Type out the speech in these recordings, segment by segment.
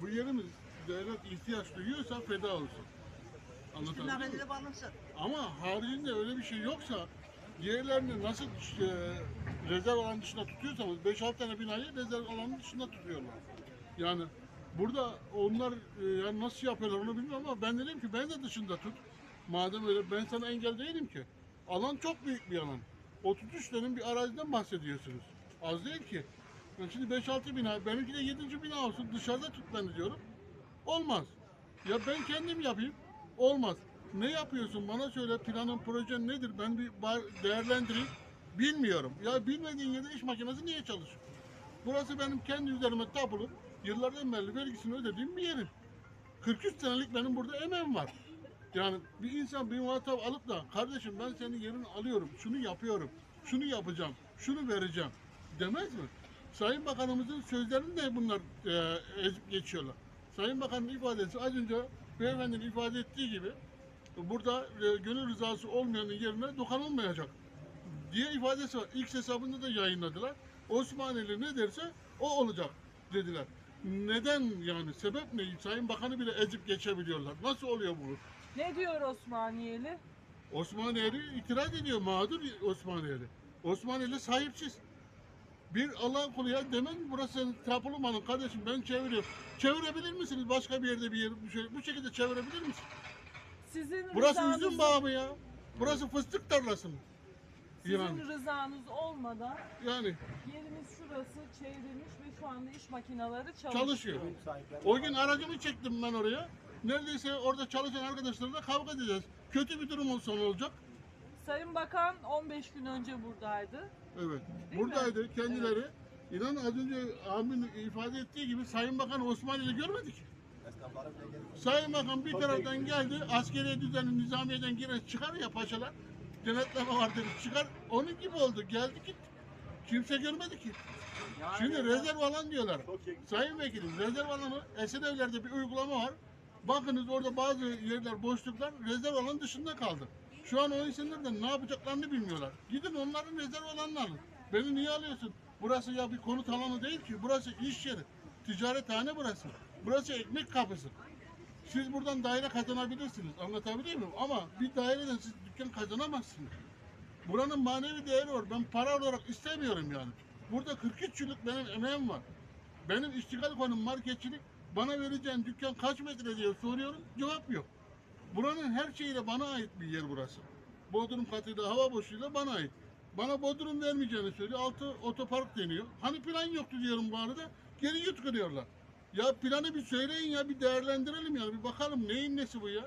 Bu yerimiz devlet ihtiyaç duyuyorsa feda olsun. Anlatabildim mi? Nakledilip alınsın. Ama haricinde öyle bir şey yoksa diğerlerini nasıl e, rezerv alanı dışında tutuyorsanız 5-6 tane binayı rezerv alanı dışında tutuyorlar. Yani burada onlar e, yani nasıl yapıyorlar onu bilmiyorum ama ben dedim ki ben de dışında tut. Madem öyle ben sana engel değilim ki. Alan çok büyük bir alan. 33 dönüm bir araziden bahsediyorsunuz. Az değil ki. Şimdi 5-6 bina, benimki de 7. bina olsun dışarıda tut diyorum. Olmaz. Ya ben kendim yapayım. Olmaz. Ne yapıyorsun? Bana söyle planın, projen nedir? Ben bir değerlendireyim. Bilmiyorum. Ya bilmediğin yerde iş makinesi niye çalışıyor? Burası benim kendi üzerime tapulu. Yıllardan beri vergisini ödediğim bir yerim. 43 senelik benim burada emeğim var. Yani bir insan bir muhatap alıp da kardeşim ben senin yerini alıyorum, şunu yapıyorum, şunu yapacağım, şunu vereceğim demez mi? Sayın Bakanımızın sözlerini de bunlar e, ezip geçiyorlar. Sayın Bakan'ın ifadesi az önce beyefendinin ifade ettiği gibi burada e, gönül rızası olmayanın yerine dokunulmayacak diye ifadesi var. X hesabında da yayınladılar. Osmaneli ne derse o olacak dediler. Neden yani? Sebep ne? Sayın Bakanı bile ezip geçebiliyorlar. Nasıl oluyor bu? Ne diyor Osmaniyeli? Osmaniyeli itiraz ediyor mağdur Osmaniyeli. Osmaniyeli sahipsiz. Bir Allah'ın kulu ya demen burası tapulu malın kardeşim ben çeviriyorum. Çevirebilir misiniz başka bir yerde bir yer bu, şey- bu şekilde çevirebilir misiniz? Sizin Burası rızanız, üzüm bağı mı ya? Burası fıstık tarlası mı? sizin Yani, rızanız olmadan yani yerimiz şurası çevrilmiş ve şu anda iş makineleri çalışıyor. çalışıyor. O gün aracımı çektim ben oraya. Neredeyse orada çalışan arkadaşlarla kavga edeceğiz. Kötü bir durum olsa ne olacak? Sayın Bakan 15 gün önce buradaydı. Evet. Değil Buradaydı kendileri. İnan az önce abimin ifade ettiği gibi Sayın Bakan Osmanlı'yı görmedik. Sayın Bakan bir taraftan geldi, askeri düzenin nizamiyeden girer çıkar ya paşalar. Denetleme var dedi, çıkar. Onun gibi oldu, geldi gitti. Kimse görmedi ki. Şimdi rezerv alan diyorlar. Sayın Vekilim, rezerv alanı Esenevler'de bir uygulama var. Bakınız orada bazı yerler, boşluklar rezerv alanı dışında kaldı. Şu an o insanlar da ne yapacaklarını bilmiyorlar. Gidin onların rezerv alanını alın. Beni niye alıyorsun? Burası ya bir konut alanı değil ki. Burası iş yeri. Ticarethane burası. Burası ekmek kapısı. Siz buradan daire kazanabilirsiniz. Anlatabiliyor muyum? Ama bir daireden siz dükkan kazanamazsınız. Buranın manevi değeri var. Ben para olarak istemiyorum yani. Burada 43 yıllık benim emeğim var. Benim iştigal konum marketçilik. Bana vereceğin dükkan kaç metre diye soruyorum. Cevap yok. Buranın her şeyiyle bana ait bir yer burası. Bodrum katıyla hava boşluğuyla bana ait. Bana Bodrum vermeyeceğini söylüyor. Altı otopark deniyor. Hani plan yoktu diyorum bu arada. Geri yutkuruyorlar. Ya planı bir söyleyin ya bir değerlendirelim ya. Bir bakalım neyin nesi bu ya.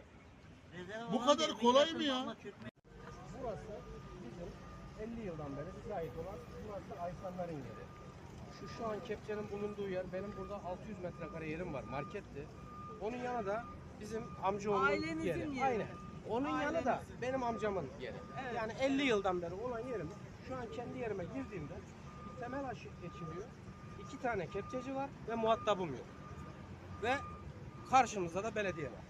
Rezerv Bu kadar kolay mı ya? Burası bizim 50 yıldan beri bize ait olan burası Aysanların yeri. Şu şu an kepçenin bulunduğu yer benim burada 600 metrekare yerim var marketti. Onun yanı da bizim amcaoğlunun Ailenizin yeri. yeri. Aynen. Onun yanı da Ailenizin. benim amcamın yeri. Evet. Yani 50 yıldan beri olan yerim. Şu an kendi yerime girdiğimde bir temel aşı geçiliyor. İki tane kepçeci var ve muhatabım yok. Ve karşımızda da belediye var.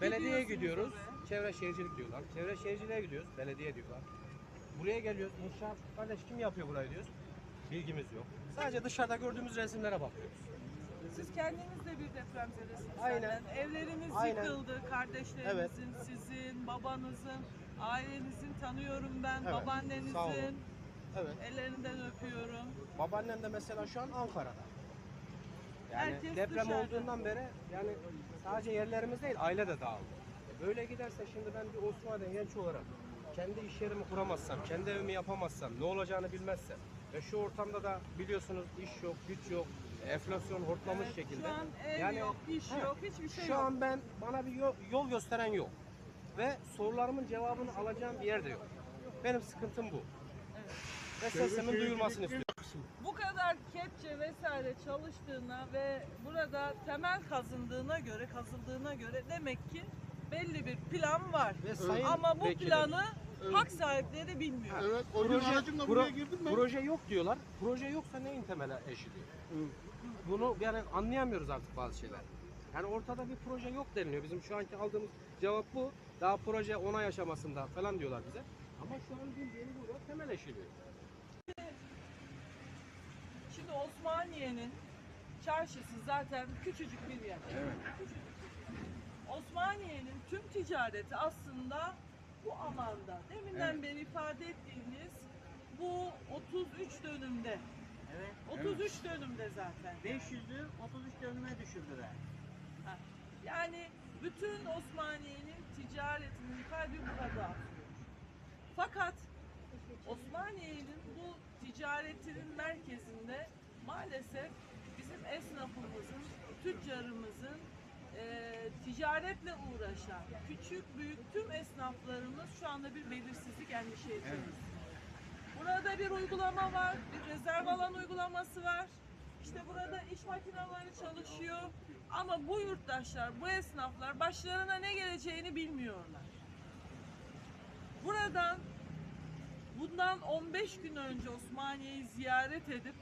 Belediyeye gidiyoruz. oraya. Çevre şehircilik diyorlar. Çevre şehirciliğe gidiyoruz. Belediye diyorlar. Buraya geliyoruz. İnşaat kardeş kim yapıyor burayı diyoruz. Bilgimiz yok. Sadece dışarıda gördüğümüz resimlere bakıyoruz. Siz kendiniz de bir depremzedesiniz. Aynen. zaten. Evleriniz Aynen. yıkıldı. Kardeşlerinizin, sizin, babanızın, ailenizin tanıyorum ben. Evet. Babaannenizin. Evet. Ellerinden öpüyorum. Babaannem de mesela şu an Ankara'da. Yani Herkes deprem dışarıda. olduğundan beri yani sadece yerlerimiz değil aile de dağıldı. Böyle giderse şimdi ben bir Osmanlı genç olarak kendi iş yerimi kuramazsam, kendi evimi yapamazsam, ne olacağını bilmezsem ve şu ortamda da biliyorsunuz iş yok, güç yok, enflasyon hortlamış Evet, şekilde. Şu an ev yok, iş he, yok, hiçbir şey Şu yok. an ben bana bir yol, yol gösteren yok. Ve sorularımın cevabını alacağım bir yer de yok. Benim sıkıntım bu. Ve sesimin duyulmasını istiyorum. Bu kadar kepçe vesaire çalıştığına ve burada temel kazındığına göre, kazıldığına göre demek ki belli bir plan var. Ve sayın Ama bu vekilim, planı hak sahipleri bilmiyor. Evet, o gün Proje, aracımla pro- buraya girdim ben. proje yok diyorlar. Proje yoksa neyin temele eşiliyor? Bunu yani anlayamıyoruz artık bazı şeyler. Yani ortada bir proje yok deniliyor. Bizim şu anki aldığımız cevap bu. Daha proje onay aşamasında falan diyorlar bize. Ama şu an bildiğiniz burada temel eşiliyor. Şimdi Osmaniye'nin çarşısı zaten küçücük bir yer. Evet. Küçücük. Osmaniye'nin tüm ticareti aslında bu alanda. Deminden Evet. beri ifade ettiğiniz bu 33 dönümde. Evet. 33 dönümde zaten. 500'ü 33 dönüme düşürdüler. Ha, Yani bütün Osmaniye'nin ticaretinin kalbi burada atıyor. Fakat Osmaniye'nin bu ticaretinin merkezinde maalesef bizim esnafımızın, tüccarımızın eee, ticaretle uğraşan küçük büyük tüm esnaflarımız şu anda bir belirsizlik endişe içerisinde. Burada bir uygulama var, bir rezerv alan uygulaması var. İşte burada iş makineleri çalışıyor. Ama bu yurttaşlar, bu esnaflar başlarına ne geleceğini bilmiyorlar. Buradan bundan 15 gün önce Osmaniye'yi ziyaret edip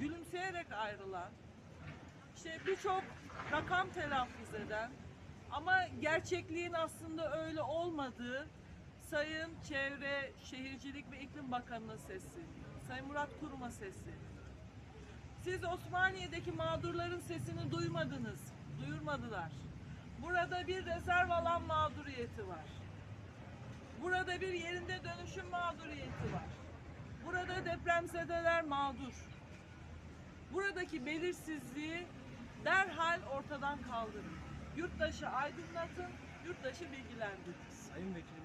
gülümseyerek ayrılan, işte birçok rakam telaffuz eden ama gerçekliğin aslında öyle olmadığı Sayın Çevre, Şehircilik ve İklim Bakanı'nın sesi, Sayın Murat Kurum'a sesi. Siz Osmaniye'deki mağdurların sesini duymadınız, duyurmadılar. Burada bir rezerv alan mağduriyeti var. Burada bir yerinde dönüşüm mağduriyeti var. Burada depremzedeler mağdur. Buradaki belirsizliği derhal ortadan kaldırın. Yurttaşı aydınlatın, yurttaşı bilgilendirin. Sayın Vekilim